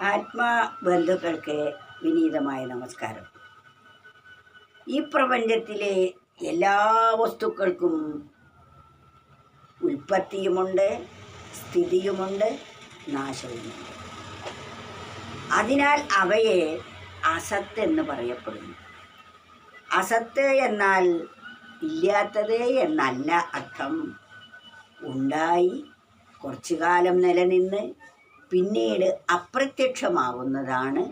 ആത്മാ ബന്ധുക്കൾക്ക് വിനീതമായ നമസ്കാരം. ഈ പ്രപഞ്ചത്തിലെ എല്ലാ വസ്തുക്കൾക്കും ഉൽപ്പത്തിയുമുണ്ട് സ്ഥിതിയുമുണ്ട് നാശവുമുണ്ട്. അതിനാൽ അവയെ അസത്ത് എന്ന് പറയപ്പെടുന്നു. അസത്ത് എന്നാൽ ഇല്ലാത്തത് എന്നല്ല അർത്ഥം. ഉണ്ടായി കുറച്ചു കാലം നിലനിന്ന് പിന്നീട് അപ്രത്യക്ഷമാവുന്നതാണ്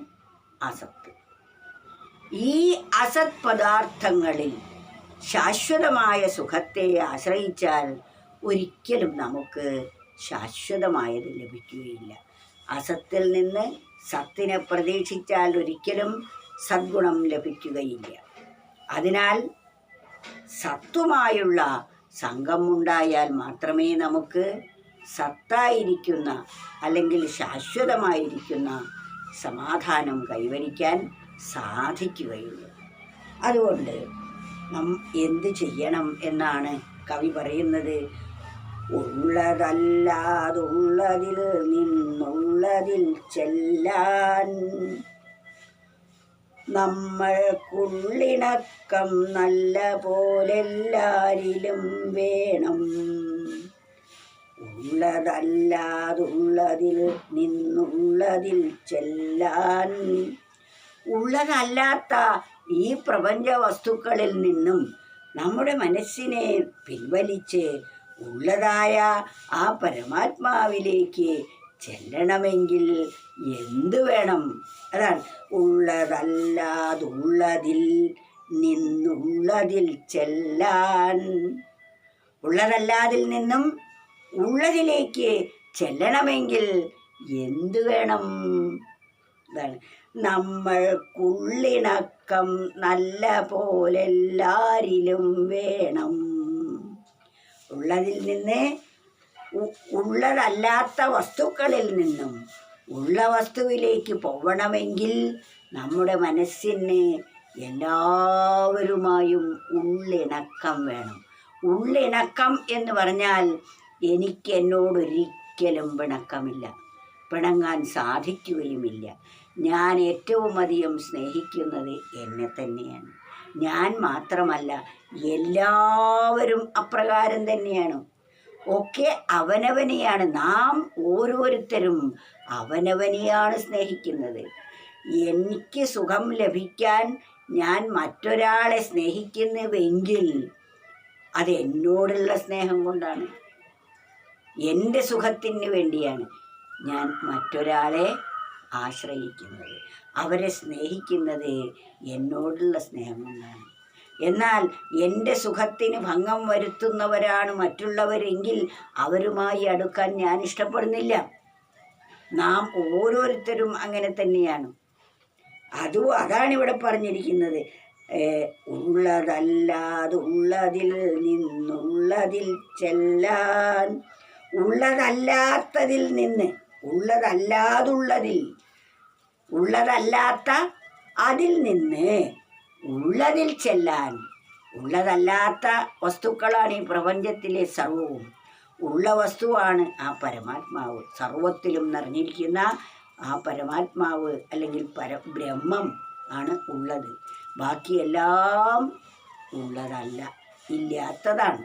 അസത്ത്. ഈ അസത് പദാർത്ഥങ്ങളിൽ ശാശ്വതമായ സുഖത്തെ ആശ്രയിച്ചാൽ ഒരിക്കലും നമുക്ക് ശാശ്വതമായത് ലഭിക്കുകയില്ല. അസത്തിൽ നിന്ന് സത്തിനെ പ്രതീക്ഷിച്ചാൽ ഒരിക്കലും സദ്ഗുണം ലഭിക്കുകയില്ല. അതിനാൽ സത്തുമായുള്ള സംഘമുണ്ടായാൽ മാത്രമേ നമുക്ക് സത്തായിരിക്കുന്ന അല്ലെങ്കിൽ ശാശ്വതമായിരിക്കുന്ന സമാധാനം കൈവരിക്കാൻ സാധിക്കുകയുള്ളൂ. അതുകൊണ്ട് നം എന്ത് ചെയ്യണം എന്നാണ് കവി പറയുന്നത്? ഉള്ളതല്ലാതുള്ളതിൽ നിന്നുള്ളതിൽ ചെല്ലാൻ നമ്മൾക്കുള്ളിണക്കം നല്ല പോലെല്ലാരിലും വേണം. ഉള്ളതല്ലാതുള്ളതിൽ നിന്നുള്ളതിൽ ചെല്ലാൻ. ഉള്ളതല്ലാത്ത ഈ പ്രപഞ്ച വസ്തുക്കളിൽ നിന്നും നമ്മുടെ മനസ്സിനെ പിൻവലിച്ച് ഉള്ളതായ ആ പരമാത്മാവിലേക്ക് ചെല്ലണമെങ്കിൽ എന്ത് വേണം? അതാണ് ഉള്ളതല്ലാതുള്ളതിൽ നിന്നുള്ളതിൽ ചെല്ലാൻ. ഉള്ളതല്ലാതിൽ നിന്നും ഉള്ളതിലേക്ക് ചെല്ലണമെങ്കിൽ എന്തു വേണം? ഇതാണ്. നമ്മൾക്കുള്ളിണക്കം നല്ല പോലെല്ലാരിലും വേണം. ഉള്ളതിൽ നിന്ന് ഉള്ളതല്ലാത്ത വസ്തുക്കളിൽ നിന്നും ഉള്ള വസ്തുവിലേക്ക് പോകണമെങ്കിൽ നമ്മുടെ മനസ്സിന് എല്ലാവരുമായും ഉള്ളിണക്കം വേണം. ഉള്ളിണക്കം എന്ന് പറഞ്ഞാൽ എനിക്ക് എന്നോടൊരിക്കലും പിണക്കമില്ല. പിണങ്ങാൻ സാധിക്കുകയുമില്ല. ഞാൻ ഏറ്റവും അധികം സ്നേഹിക്കുന്നത് എന്നെ തന്നെയാണ്. ഞാൻ മാത്രമല്ല എല്ലാവരും അപ്രകാരം തന്നെയാണ്. ഒക്കെ അവനവനെയാണ്. നാം ഓരോരുത്തരും അവനവനെയാണ് സ്നേഹിക്കുന്നത്. എനിക്ക് സുഖം ലഭിക്കാൻ ഞാൻ മറ്റൊരാളെ സ്നേഹിക്കുന്നുവെങ്കിൽ അത് എന്നോടുള്ള സ്നേഹം കൊണ്ടാണ്. എന്റെ സുഖത്തിന് വേണ്ടിയാണ് ഞാൻ മറ്റൊരാളെ ആശ്രയിക്കുന്നത്. അവരെ സ്നേഹിക്കുന്നത് എന്നോടുള്ള സ്നേഹം കൊണ്ടാണ്. എന്നാൽ എന്റെ സുഖത്തിന് ഭംഗം വരുത്തുന്നവരാണ് മറ്റുള്ളവരെങ്കിൽ അവരുമായി അടുക്കാൻ ഞാൻ ഇഷ്ടപ്പെടുന്നില്ല. നാം ഓരോരുത്തരും അങ്ങനെ തന്നെയാണ്. അതും അതാണ് ഇവിടെ പറഞ്ഞിരിക്കുന്നത്. ഉള്ളതല്ലാതുള്ളതിൽ നിന്നുള്ളതിൽ ചെല്ലാൻ ഉള്ളതല്ലാത്തതിൽ നിന്ന് ഉള്ളതല്ലാതുള്ളതിൽ ഉള്ളതല്ലാത്ത അതിൽ നിന്ന് ഉള്ളതിൽ ചെല്ലാൻ ഉള്ളതല്ലാത്ത വസ്തുക്കളാണ് ഈ പ്രപഞ്ചത്തിലെ സർവവും. ഉള്ള വസ്തുവാണ് ആ പരമാത്മാവ്. സർവത്തിലും നിറഞ്ഞിരിക്കുന്ന ആ പരമാത്മാവ് അല്ലെങ്കിൽ പര ബ്രഹ്മം ആണ് ഉള്ളത്. ബാക്കിയെല്ലാം ഉള്ളതല്ല ഇല്ലാത്തതാണ്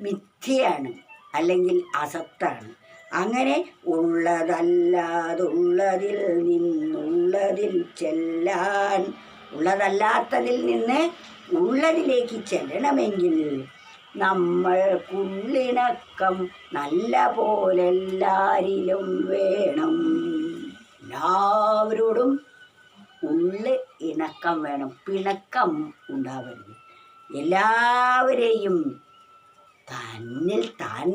മിഥ്യയാണ്. അല്ലെങ്കിൽ അസത്താണ്. അങ്ങനെ ഉള്ളതല്ലാതുള്ളതിൽ നിന്നുള്ളതിൽ ചെല്ലാൻ ഉള്ളതല്ലാത്തതിൽ നിന്ന് ഉള്ളതിലേക്ക് ചെല്ലണമെങ്കിൽ നമ്മൾക്കുള്ളിണക്കം നല്ല പോലെല്ലാരിലും വേണം. എല്ലാവരോടും ഉള്ളി ഇണക്കം വേണം. പിണക്കം ഉണ്ടാവരുത്. എല്ലാവരെയും തന്നിൽ താൻ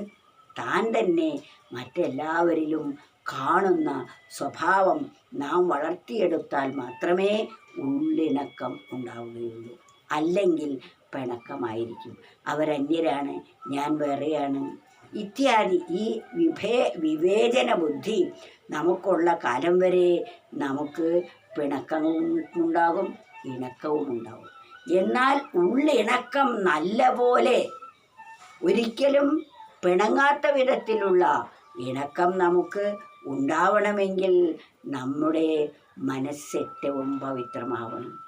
താൻ തന്നെ മറ്റെല്ലാവരിലും കാണുന്ന സ്വഭാവം നാം വളർത്തിയെടുത്താൽ മാത്രമേ ഉള്ളിണക്കം ഉണ്ടാവുകയുള്ളൂ. അല്ലെങ്കിൽ പിണക്കമായിരിക്കും. അവരന്യരാണ് ഞാൻ വേറെയാണ്. ഇത്യാദി ഈ വിഭേ വിവേചന ബുദ്ധി നമുക്കുള്ള കാലം വരെ നമുക്ക് പിണക്കവും ഉണ്ടാകും ഇണക്കവും ഉണ്ടാകും എന്നാൽ ഉള്ളിണക്കം നല്ല പോലെ ഒരിക്കലും പിണങ്ങാത്ത വിധത്തിലുള്ള ഇണക്കം നമുക്ക് ഉണ്ടാവണമെങ്കിൽ നമ്മുടെ മനസ്സേറ്റവും പവിത്രമാവണം.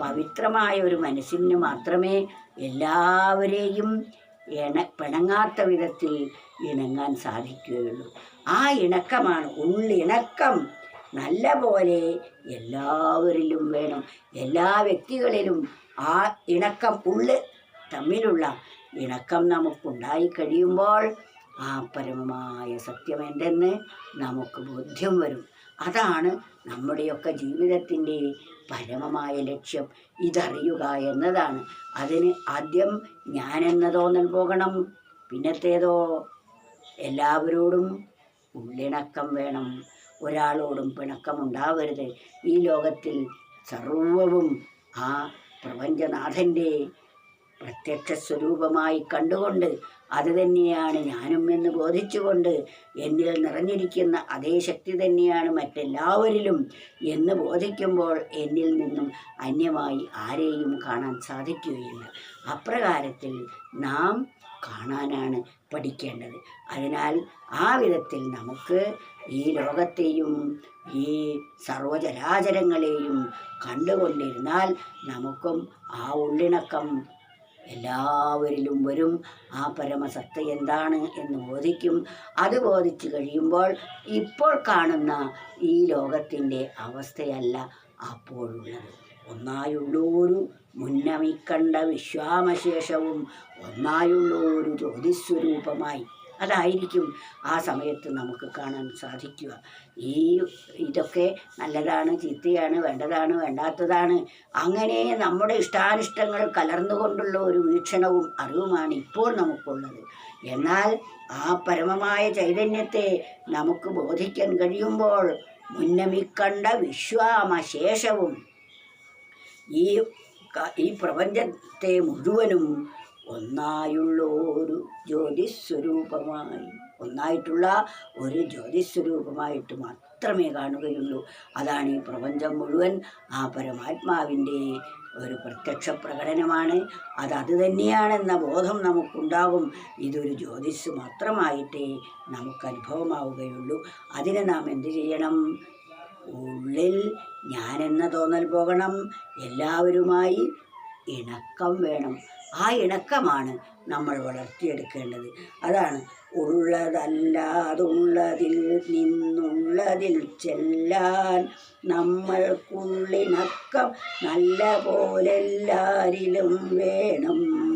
പവിത്രമായ ഒരു മനസ്സിന് മാത്രമേ എല്ലാവരെയും ഇണ പിണങ്ങാത്ത വിധത്തിൽ ഇണങ്ങാൻ സാധിക്കുകയുള്ളൂ. ആ ഇണക്കമാണ് ഉള്ളിണക്കം നല്ല പോലെ എല്ലാവരിലും വേണം. എല്ലാ വ്യക്തികളിലും ആ ഇണക്കം ഉള്ള് തമ്മിലുള്ള ഇണക്കം നമുക്കുണ്ടായി കഴിയുമ്പോൾ ആ പരമമായ സത്യം എന്തെന്ന് നമുക്ക് ബോധ്യം വരും. അതാണ് നമ്മുടെയൊക്കെ ജീവിതത്തിന്റെ പരമമായ ലക്ഷ്യം. ഇതറിയുക എന്നതാണ്. അതിന് ആദ്യം ഞാനെന്ന തോന്നൽ പോകണം. പിന്നത്തേതോ എല്ലാവരോടും ഉള്ളിണക്കം വേണം. ഒരാളോടും പിണക്കമുണ്ടാവരുത് ഈ ലോകത്തിൽ സർവവും ആ പ്രപഞ്ചനാഥന്റെ പ്രത്യക്ഷ സ്വരൂപമായി കണ്ടുകൊണ്ട് അത് തന്നെയാണ് ഞാനും എന്ന് ബോധിച്ചുകൊണ്ട് എന്നിൽ നിറഞ്ഞിരിക്കുന്ന അതേ ശക്തി തന്നെയാണ് മറ്റെല്ലാവരിലും എന്ന് ബോധിക്കുമ്പോൾ എന്നിൽ നിന്നും അന്യമായി ആരെയും കാണാൻ സാധിക്കുകയില്ല. അപ്രകാരത്തിൽ നാം കാണാനാണ് പഠിക്കേണ്ടത്. അതിനാൽ ആ വിധത്തിൽ നമുക്ക് ഈ ലോകത്തെയും ഈ സർവചരാചരങ്ങളെയും കണ്ടുകൊണ്ടിരുന്നാൽ നമുക്കും ആ ഉള്ളിണക്കം എല്ലാവരിലും വരും. ആ പരമസത്ത എന്താണ് എന്ന് ബോധിക്കും. അത് ബോധിച്ചു കഴിയുമ്പോൾ ഇപ്പോൾ കാണുന്ന ഈ ലോകത്തിന്റെ അവസ്ഥയല്ല അപ്പോഴുള്ളത്. ഒന്നായുള്ളൊരു മുന്നമിക്കണ്ട വിശ്വാമശേഷവും ഒന്നായുള്ളൊരു ജ്യോതിസ്വരൂപമായി. അതായിരിക്കും ആ സമയത്ത് നമുക്ക് കാണാൻ സാധിക്കുക. ഈ ഇതൊക്കെ നല്ലതാണ് ചീത്തയാണ് വേണ്ടതാണ് വേണ്ടാത്തതാണ്. അങ്ങനെ നമ്മുടെ ഇഷ്ടാനിഷ്ടങ്ങൾ കലർന്നുകൊണ്ടുള്ള ഒരു വീക്ഷണവും അറിവുമാണ് ഇപ്പോൾ നമുക്കുള്ളത്. എന്നാൽ ആ പരമമായ ചൈതന്യത്തെ നമുക്ക് ബോധിക്കാൻ കഴിയുമ്പോൾ മുന്നമിക്കണ്ട വിശ്വാമശേഷവും ഈ ഈ പ്രപഞ്ചത്തെ മുഴുവനും ഒന്നായുള്ള ഒരു ജ്യോതിസ്വരൂപമായി ഒന്നായിട്ടുള്ള ഒരു ജ്യോതിസ്വരൂപമായിട്ട് മാത്രമേ കാണുകയുള്ളൂ. അതാണ് ഈ പ്രപഞ്ചം മുഴുവൻ ആ പരമാത്മാവിന്റെ ഒരു പ്രത്യക്ഷ പ്രകടനമാണ്. അത് അത് തന്നെയാണെന്ന ബോധം നമുക്കുണ്ടാകും. ഇതൊരു ജ്യോതിസ് മാത്രമായിട്ടേ നമുക്ക് അനുഭവമാവുകയുള്ളൂ. അതിന് നാം എന്ത് ചെയ്യണം? ഉള്ളിൽ ഞാനെന്ന തോന്നൽ പോകണം. എല്ലാവരുമായി ഇണക്കം വേണം. ആ ഇണക്കമാണ് നമ്മൾ വളർത്തിയെടുക്കേണ്ടത്. അതാണ് ഉള്ളതല്ലാതുള്ളതിൽ നിന്നുള്ളതിൽ ചെല്ലാൻ നമ്മൾക്കുള്ളിണക്കം നല്ല പോലെല്ലാരിലും വേണം.